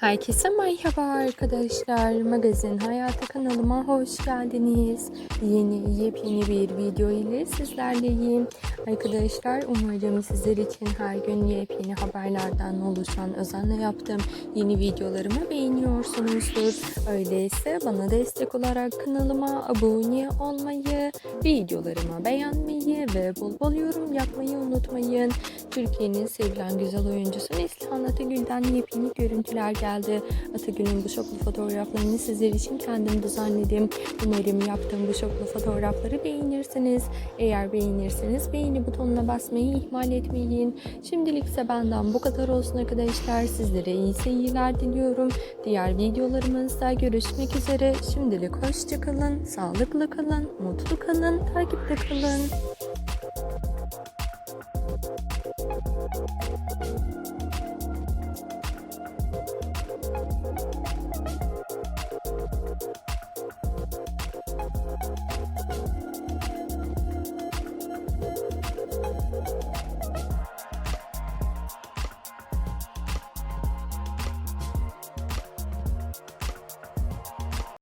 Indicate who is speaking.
Speaker 1: Herkese merhaba arkadaşlar. Magazin Hayatı kanalıma hoş geldiniz. Yeni yepyeni bir video ile sizlerleyim. Arkadaşlar umarım sizler için her gün yepyeni haberlerden oluşan özenle yaptığım yeni videolarımı beğeniyorsunuzdur. Öyleyse bana destek olarak kanalıma abone olmayı, videolarımı beğenmeyi ve bol bol yorum yapmayı unutmayın. Türkiye'nin sevilen güzel oyuncusu Neslihan Atagül'den yepyeni görüntüler geldi. Atagül'ün bu şoklu fotoğraflarını sizler için kendim düzenledim. Umarım yaptığım bu şoklu fotoğrafları beğenirsiniz. Eğer beğenirseniz beğeni butonuna basmayı ihmal etmeyin. Şimdilik ise benden bu kadar olsun arkadaşlar. Sizlere iyi seyirler diliyorum. Diğer videolarımızda görüşmek üzere. Şimdilik hoşçakalın, sağlıklı kalın, mutlu kalın, takipte kalın.